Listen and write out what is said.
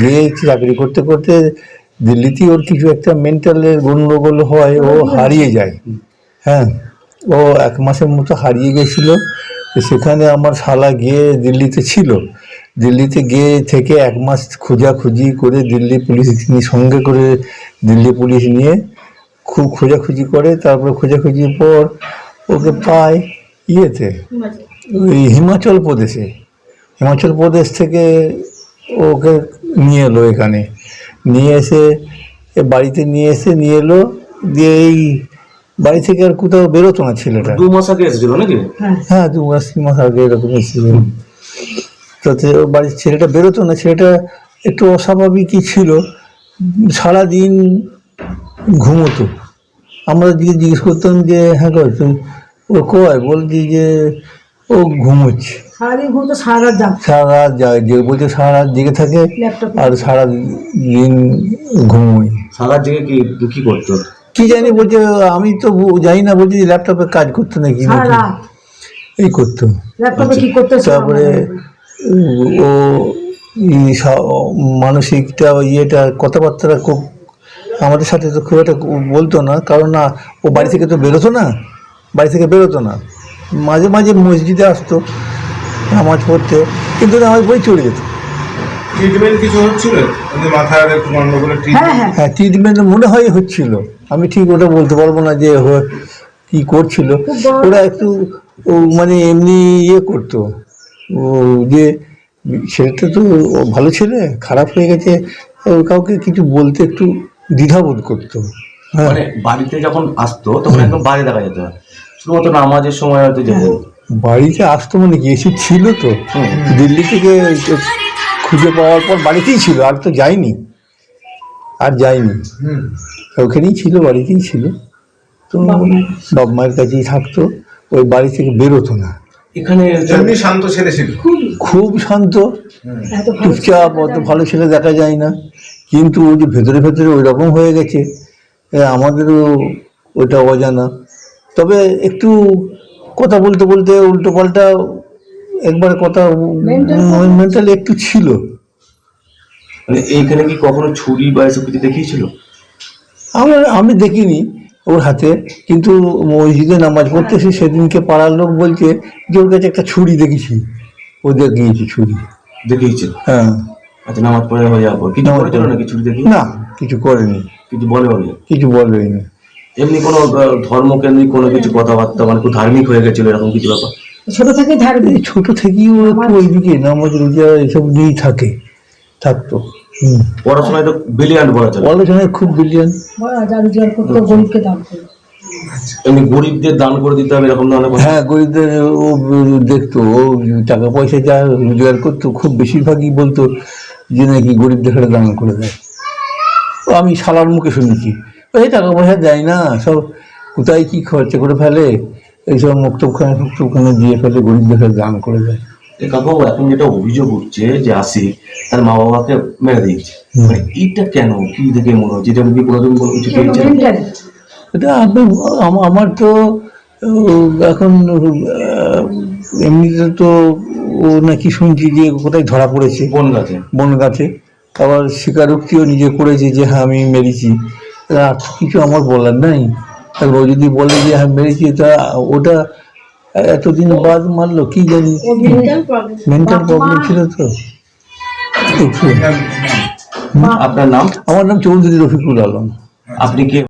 গিয়ে চাকরি করতে করতে দিল্লিতে ওর কিছু একটা মেন্টালের গণ্ডগোল হয় ও হারিয়ে যায়। হ্যাঁ ও এক মাসের মতো হারিয়ে গেছিল। সেখানে আমার শালা গিয়ে দিল্লিতে ছিল। দিল্লিতে গিয়ে থেকে এক মাস খোঁজাখুঁজি করে দিল্লি পুলিশ সঙ্গে করে দিল্লি পুলিশ নিয়ে খুব খোঁজাখুঁজি করে তারপরে খোঁজাখুঁজির পর ওকে পায় ইয়েতে ওই হিমাচল প্রদেশে। হিমাচল প্রদেশ থেকে ওকে নিয়ে এলো এখানে। নিয়ে এসে এ বাড়িতে নিয়ে এসে নিয়ে এলো দিয়ে এই বাড়ি থেকে আর কোথাও বেরোতো না ছেলেটা। দু মাস আগে এসেছিল নাকি? হ্যাঁ। দু মাস তিন মাস আগে এরকম এসেছিল। তাতে বাড়ির ছেলেটা বেরোতো না ছেলেটা একটু অস্বাভাবিকই ছিল। সারাদিন ঘুমোতো। আমরা যদি জিজ্ঞেস করতাম যে হ্যাঁ কর তুমি ও কয়? বলছি যে ও ঘুমোচ্ছে। সারাদিন ঘুম তো সারা রাত যাক সারা রাত যায় যে বলছে সারা রাত জেগে থাকে আর সারা দিন ঘুমোই সারা জেগে কি কি করতো? কি জানি বলছে আমি তো জানি না বলছি ল্যাপটপে কাজ করতো নাকি। এই করতো। ল্যাপটপে কি করতে তারপরে ও মানসিকটা ইয়েটা কথাবার্তাটা খুব আমাদের সাথে তো খুব একটা বলতো না। কারণ না ও বাড়ি থেকে তো বেরোতো না বাড়ি থেকে বেরোতো না। মাঝে মাঝে মসজিদে আসতো নামাজ পড়তে কিন্তু নামাজ পড়ে চলে যেত। ট্রিটমেন্ট কিছু হচ্ছিল? গন্ডগোলের হ্যাঁ ট্রিটমেন্ট হ্যাঁ। হ্যাঁ ট্রিটমেন্ট মনে হয় হচ্ছিল। আমি ঠিক ওটা বলতে পারব না যে কি করছিল। ওরা একটু ও মানে এমনি ইয়ে করতো। ও যে ছেলেটা তো ও ভালো ছেলে খারাপ হয়ে গেছে ও কাউকে কিছু বলতে একটু দ্বিধাবোধ করতো। হ্যাঁ। মানে বাড়িতে যখন আসতো তখন একদম বাইরে দেখা যেত। শুধুমাত্র নামাজের সময় হয়তো যেত বাড়িতে আসতো মানে কি? এসে ছিল তো। দিল্লি থেকে খুঁজে পাওয়ার পর বাড়িতেই ছিল আর তো যায়নি। আর যায়নি। ওখানেই ছিল বাড়িতেই ছিল। তো বাবা মায়ের কাছেই থাকতো ওই বাড়ি থেকে বেরোতো না। এখানে শান্ত ছেলে ছিল। খুব শান্ত। এত চুপচাপ অত ভালো ছেলে দেখা যায় না। কিন্তু ওই যে ভেতরে ভেতরে ওই রকম হয়ে গেছে। আমাদেরও ওটা অজানা। তবে একটু কথা বলতে বলতে উল্টো পাল্টা একবার কথা মেন্টালি একটু ছিল। মানে এইখানে কি কখনো ছুরি বা এসব কিছু দেখিয়েছিল? আমার আমি দেখিনি ওর হাতে কিন্তু মসজিদে নামাজ পড়তেছি সেদিনকে পাড়ার লোক বলছে যে ওর কাছে একটা ছুরি দেখেছি। ও দেখিয়েছি ছুরি। দেখিয়েছিল হ্যাঁ। আচ্ছা নামাজ পড়ে হয়ে যাব কিছু নামাজ করেছিল পড়ে। নাকি ছুরি দেখি না কিছু করেনি। কিছু বলে বলে? কিছু বলবেনি এমনি কোনো ধর্মকেন্দ্রিক কোনো কিছু কথাবার্তা মানে খুব ধার্মিক হয়ে গেছিল এরকম কিছু ব্যাপার? ছোট থেকে এই ছোট থেকেই ও একটু ওইদিকে নামাজ রোজা এসব নিয়েই থাকে থাকতো। পড়াশোনায় তো ব্রিলিয়ান্ট বলা চলে। আলোচনায় খুব করতো গরিবকে দান এমনি গরিবদের দান করে দিতে হবে এরকম ধরনের হ্যাঁ গরিবদের ও দেখতো ও টাকা পয়সা যা রোজগার করতো খুব বেশিরভাগই বলতো যে নাকি গরিবদের হাতে দান করে দেয়। ও আমি শালার মুখে শুনেছি। এই টাকা পয়সা দেয় না সব কোথায় কি খরচা করে ফেলে? এইসব মুক্তখানে মুক্তখানে দিয়ে ফেলে গরিবদের দান করে দেয়। কাকু এখন যেটা অভিযোগ উঠছে যে আসি তার মা বাবাকে মেরে দিয়েছে। মানে এইটা কেন? কি দেখে মনে হচ্ছে? এটা কি কোনোদিন কোনো কিছু পেয়েছে এটা আমি আম- আমার তো এখন এমনিতে তো ও নাকি শুনছি যে কোথায় ধরা পড়েছে। বন গাছে বন গাছে আবার স্বীকারোক্তিও নিজে করেছে যে হ্যাঁ আমি মেরেছি। আর কিছু আমার বলার নাই। ও যদি বলে যে হ্যাঁ মেরেছি তা ওটা এতদিন বাদ মারলো কি জানি? ও মেন্টাল প্রবলেম ছিল তো। আপনার নাম? আমার নাম চৌধুরী রফিকুল আলম। আপনি কে?